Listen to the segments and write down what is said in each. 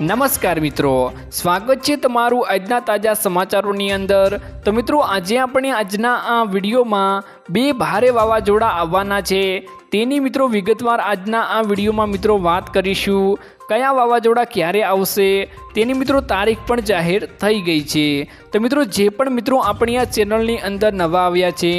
નમસ્કાર મિત્રો, સ્વાગત છે તમારું આજના તાજા સમાચારોની અંદર. તો મિત્રો, આજે આપણે આજના આ વિડીયોમાં બે ભારે વાવાઝોડા આવવાના છે. તેની મિત્રો, વિગતવાર આજના આ વિડીયોમાં મિત્રો વાત કરીશું. કયા વાવાઝોડા ક્યારે આવશે? તેની મિત્રો તારીખ પણ જાહેર થઈ ગઈ છે. તો મિત્રો, જે પણ મિત્રો આપણી આ ચેનલની અંદર નવા આવ્યા છે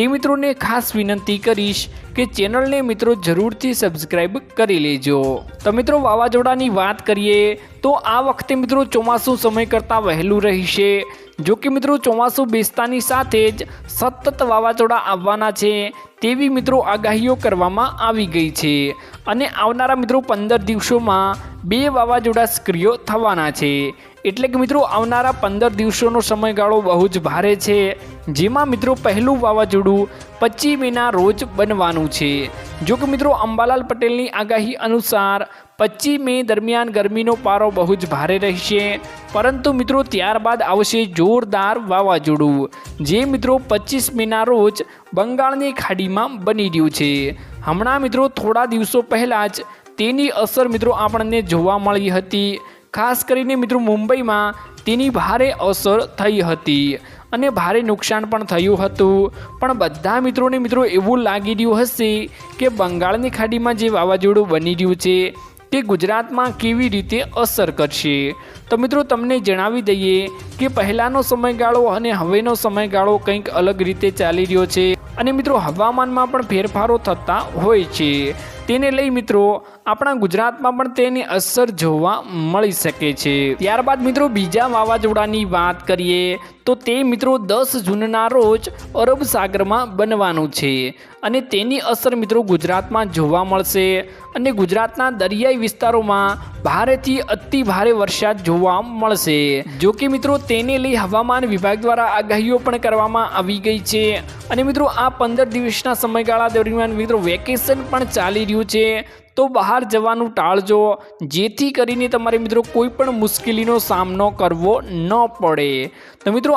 તે મિત્રોને ખાસ વિનંતી કરીશ કે ચેનલને મિત્રો જરૂરથી સબસ્ક્રાઈબ કરી લેજો. તો મિત્રો, વાવાઝોડાની વાત કરીએ તો આ વખતે મિત્રો ચોમાસું સમય કરતાં વહેલું રહેશે. જો કે મિત્રો, ચોમાસું બેસતાની સાથે જ સતત વાવાઝોડા આવવાના છે તેવી મિત્રો આગાહીઓ કરવામાં આવી ગઈ છે. અને આવનારા મિત્રો પંદર દિવસોમાં બે વાવાઝોડા સક્રિય થવાના છે. એટલે કે મિત્રો, આવનારા પંદર દિવસોનો સમયગાળો બહુ જ ભારે છે. જેમાં મિત્રો પહેલું વાવાઝોડું પચીસ મેના રોજ બનવાનું છે. જો કે મિત્રો અંબાલાલ પટેલની આગાહી અનુસાર પચીસ મે દરમિયાન ગરમીનો પારો બહુ જ ભારે રહેશે. પરંતુ મિત્રો ત્યારબાદ આવશે જોરદાર વાવાઝોડું, જે મિત્રો પચીસ મેના રોજ બંગાળની ખાડીમાં બની રહ્યું છે. હમણાં મિત્રો થોડા દિવસો પહેલાં જ તેની અસર મિત્રો આપણને જોવા મળી હતી. ખાસ કરીને મિત્રો મુંબઈમાં તેની ભારે અસર થઈ હતી. અને ભારે નુકસાન પણ થયું હતું. પણ બધા મિત્રોને મિત્રો એવું લાગી રહ્યું હશે કે બંગાળની ખાડીમાં જે વાવાઝોડું બની રહ્યું છે તે ગુજરાતમાં કેવી રીતે અસર કરશે. તો મિત્રો તમને જણાવી દઈએ કે પહેલાંનો સમયગાળો અને હવેનો સમયગાળો કંઈક અલગ રીતે ચાલી રહ્યો છે અને મિત્રો હવામાનમાં પણ ફેરફારો થતા હોય છે. તેને લઈ મિત્રો આપણા ગુજરાતમાં પણ તેની અસર જોવા મળી શકે છે. ત્યારબાદ મિત્રો બીજા વાવાઝોડાની વાત કરીએ તો તે મિત્રો દસ જૂનના રોજ અરબ સાગરમાં બનવાનું છે અને તેની અસર મિત્રો ગુજરાતમાં જોવા મળશે. અને ગુજરાતના દરિયાઈ વિસ્તારોમાં ભારેથી અતિ ભારે વરસાદ જોવા મળશે. જો કે મિત્રો તેને લઈ હવામાન વિભાગ દ્વારા આગાહીઓ પણ કરવામાં આવી ગઈ છે. અને મિત્રો આ પંદર દિવસના સમયગાળા દરમિયાન મિત્રો વેકેશન પણ ચાલી રહ્યું છે. તો બહાર જવાનું ટાળજો, જેથી કરીને તમારે મિત્રો કોઈ પણ મુશ્કેલીનો સામનો કરવો ન પડે. તો મિત્રો